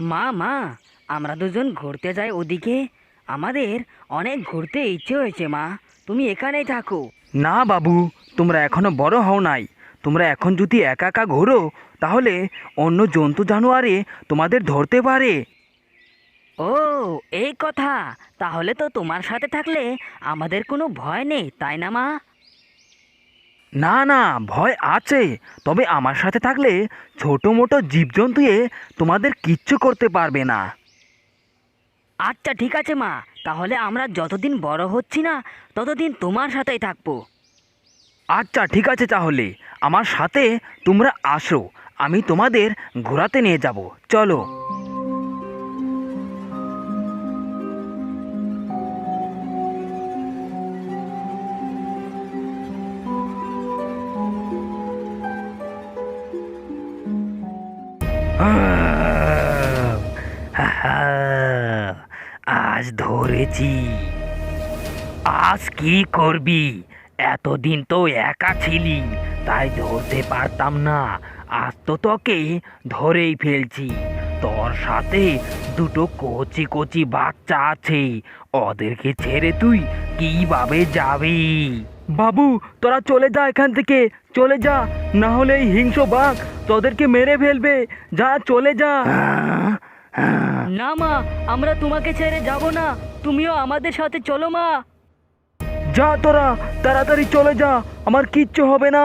মা মা আমরা দুজন ঘুরতে যাই ওদিকে। আমাদের অনেক ঘুরতে ইচ্ছে হয়েছে মা। তুমি এখানেই থাকো। না বাবু তোমরা এখনও বড় হও নাই। তোমরা এখন যদি একা একা ঘোরো তাহলে অন্য জন্তু জানোয়ারে তোমাদের ধরতে পারে। ও এই কথা। তাহলে তো তোমার সাথে থাকলে আমাদের কোনো ভয় নেই তাই না মা? না না ভয় আছে। তবে আমার সাথে থাকলে ছোট মোটো জীবজন্তুয়ে তোমাদের কিচ্ছু করতে পারবে না। আচ্ছা ঠিক আছে মা। তাহলে আমরা যতদিন বড় হচ্ছি না ততদিন তোমার সাথেই থাকব। আচ্ছা ঠিক আছে তাহলে। আমার সাথে তোমরা আসো। আমি তোমাদের ঘোরাতে নিয়ে যাব। চলো। আজ ধরেছি। আজ কি করবি? এতদিন তো একা ছিলি, তাই ধরতে পারতাম না। আজ তো তোকে ধরেই ফেলছি। তোর সাথে দুটো কচি কচি বাচ্চা আছে, ওদেরকে ছেড়ে তুই কীভাবে যাবি? বাবু তোরা চলে যা এখান থেকে। চলে যা না হলে এই হিংস বাঘ তোদেরকে মেরে ফেলবে। যা চলে যা। না মা আমরা তোমাকে ছেড়ে যাব না। তুমিও আমাদের সাথে চলো মা। যা তোরা তাড়াতাড়ি চলে যা। আমার কিচ্ছু হবে না।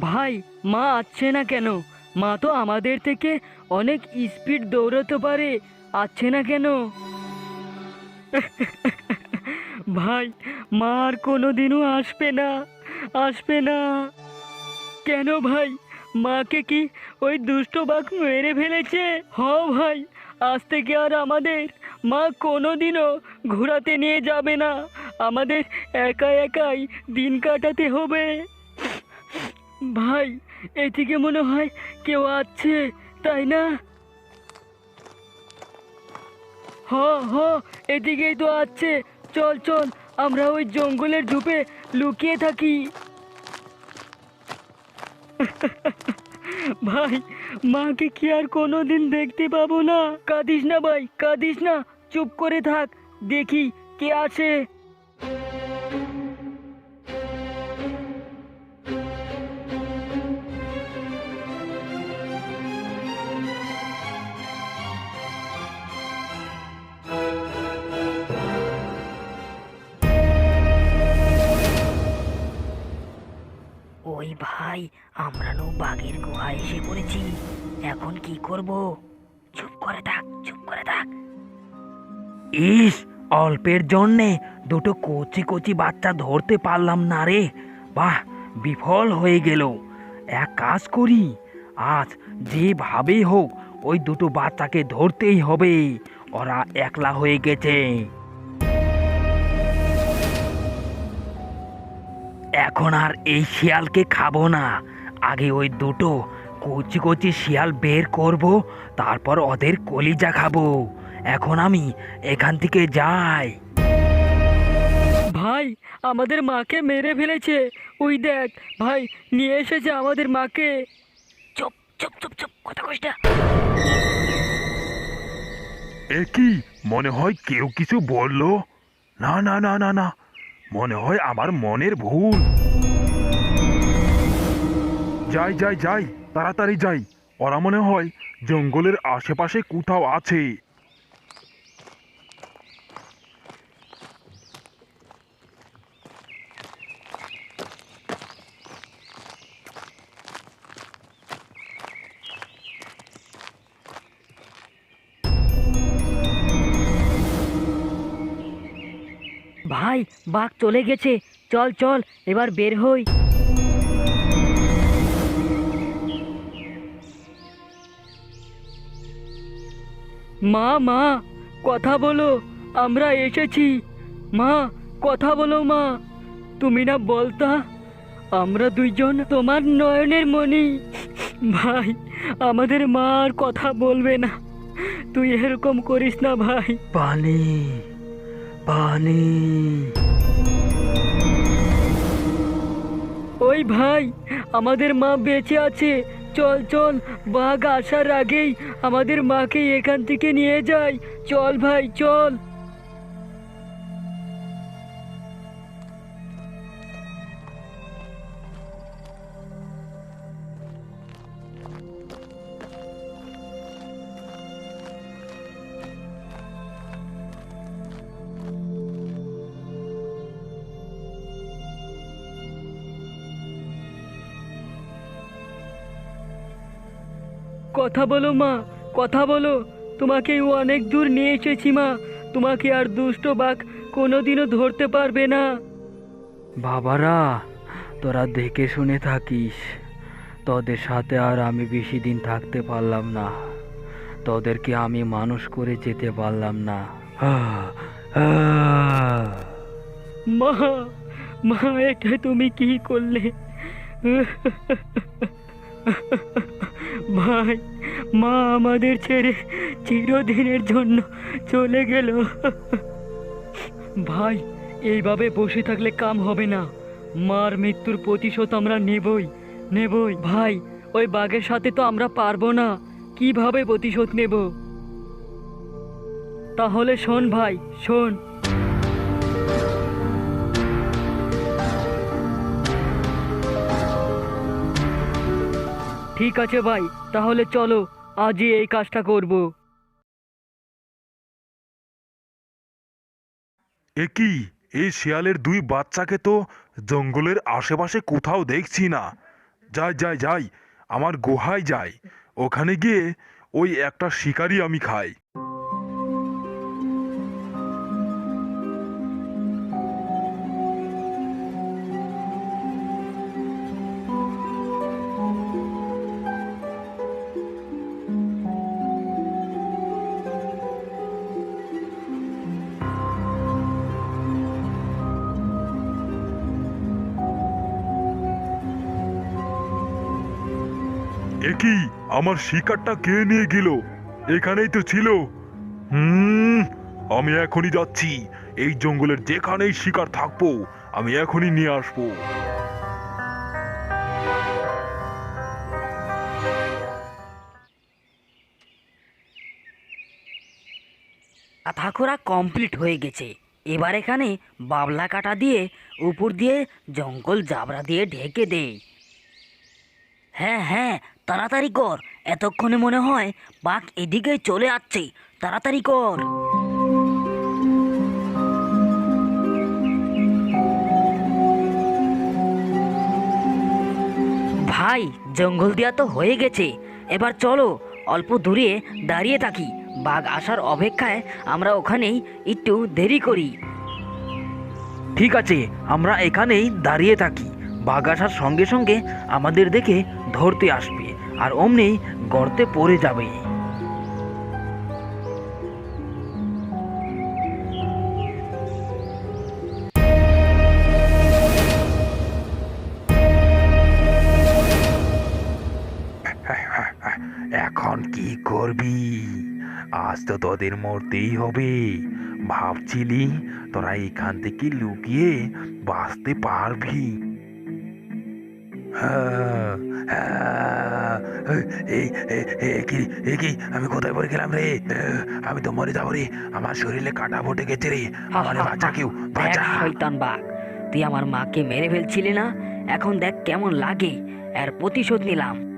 ভাই, মা আসছে না কেন? মা তো আমাদের থেকে অনেক স্পিড দৌড়াতে পারে। আসছে না কেন? ভাই, মা আর কোনো দিনও আসবে না আসবে না। কেন ভাই? মাকে কি ওই দুষ্ট বাঘ মেরে ফেলেছে? হ ভাই, আজ থেকে আর আমাদের মা কোনো দিনও ঘোরাতে নিয়ে যাবে না। আমাদের একা একাই দিন কাটাতে হবে। ভাই, এদিকে মনে হয় কেউ আছে, তাই না? হ হ, এদিকেই তো আছে। চল চল, আমরা ওই জঙ্গলের ঝুপে লুকিয়ে থাকি। ভাই, মাকে কি আর কোনোদিন দেখতে পাবো না? কাঁদিস না ভাই, কাঁদিস না। চুপ করে থাক, দেখি কে আছে। ভাই আমরা নো বাঘের গুহায় এসে পড়েছি। এখন কি করব? চুপ করে থাক, চুপ করে থাক। ইস, অল্পের জন্যে দুটো কচি কচি বাচ্চা ধরতে পারলাম না রে। বাহ, বিফল হয়ে গেল। এক কাজ করি, আজ যেভাবেই হোক ওই দুটো বাচ্চাকে ধরতেই হবে। ওরা একলা হয়ে গেছে। এখন আর এই শিয়ালকে খাব না। আগে ওই দুটো কচি কচি শিয়াল বের করব তারপর ওদের কলিজা খাব। এখন আমি এখান থেকে যাই। ভাই আমাদের মাকে মেরে ফেলেছে। ওই দেখ ভাই নিয়ে এসেছে আমাদের মাকে। চুপ চুপ চুপ চুপ কথা কইস না। এ কি? মনে হয় কেউ কিছু বলল? না না না না না। মনে হয় আমার মনের ভুল। যাই যাই যাই, তাড়াতাড়ি যাই। ওরা মনে হয় জঙ্গলের আশেপাশে কোথাও আছে। ভাই, বাঘ চলে গেছে। চল চল, এবার বের হই। মা মা কথা বলো আমরা এসেছি। মা কথা বলো মা। তুমি না বলতা আমরা দুইজন তোমার নয়নের মণি। ভাই আমাদের মা আর কথা বলবে না। তুই এরকম করিস না ভাই। পানি পানি। ওই ভাই আমাদের মা বেঁচে আছে। চল চল বাঘ আসার আগেই আমাদের মাকে এখান থেকে নিয়ে যাই। চল ভাই চল। কথা বলো মা কথা বলো। তোমাকে অনেক দূর নিয়ে এসেছি মা। তোমাকে আর দুষ্ট বাঘ কোনোদিনও ধরতে পারবে না। বাবারা তোরা দেখে শুনে থাকিস। তোদের সাথে আর আমি বেশি দিন থাকতে পারলাম না। তোদেরকে আমি মানুষ করে যেতে পারলাম না। মা মা এটা তুমি কি করলে? ভাই মা আমাদের ছেড়ে চিরদিনের জন্য চলে গেল। ভাই, এইভাবে বসে থাকলে কাম হবে না। মার মৃত্যুর প্রতিশোধ আমরা নেবই নেবই। ভাই, ওই বাঘের সাথে তো আমরা পারব না। কীভাবে প্রতিশোধ নেব? তাহলে শোন ভাই, শোন। ঠিক আছে ভাই, তাহলে চলো, আজই এই কাজটা করব। একি এই শিয়ালের দুই বাচ্চাকে তো জঙ্গলের আশেপাশে কোথাও দেখছি না। যাই যাই যাই, আমার গুহায় যাই। ওখানে গিয়ে ওই একটা শিকারই আমি খাই। এ কি? আমার শিকারটা কে নিয়ে গেল? এখানেই তো ছিল। হুম, আমি এখনই যাচ্ছি। এই জঙ্গলের যেখানেই শিকার থাকব, আমি এখনই নিয়ে আসব। আথাখোরা কমপ্লিট হয়ে গেছে। এবার এখানে বাবলা কাটা দিয়ে, উপর দিয়ে জঙ্গল জাবরা দিয়ে ঢেকে দে হ্যাঁ হ্যাঁ তাড়াতাড়ি কর। এতক্ষণে মনে হয় বাঘ এদিকে চলে আসছে। তাড়াতাড়ি কর। ভাই, জঙ্গল দেওয়া তো হয়ে গেছে। এবার চলো, অল্প দূরে দাঁড়িয়ে থাকি। বাঘ আসার অপেক্ষায় আমরা ওখানেই একটু দেরি করি। ঠিক আছে, আমরা এখানেই দাঁড়িয়ে থাকি। বাঘ আসার সঙ্গে সঙ্গে আমাদের দেখে ধরতে আসবে। আর অমনি গর্তে পড়ে যাবে। এখন কি করবি? আজ তো তোদের মরতেই হবে। ভাবছিলি তোরা এখান থেকে লুকিয়ে বাঁচতে পারবি। কি আমি কোথায় পড়ে গেলাম রে? আমি তো মরে যাব রে। আমার শরীরে কাটা ফুটে গেছে রে। আমার বাচ্চা কেউ শয়তান বাঘ তুই আমার মাকে মেরে ফেলছিলি না? এখন দেখ কেমন লাগে। এর প্রতিশোধ নিলাম।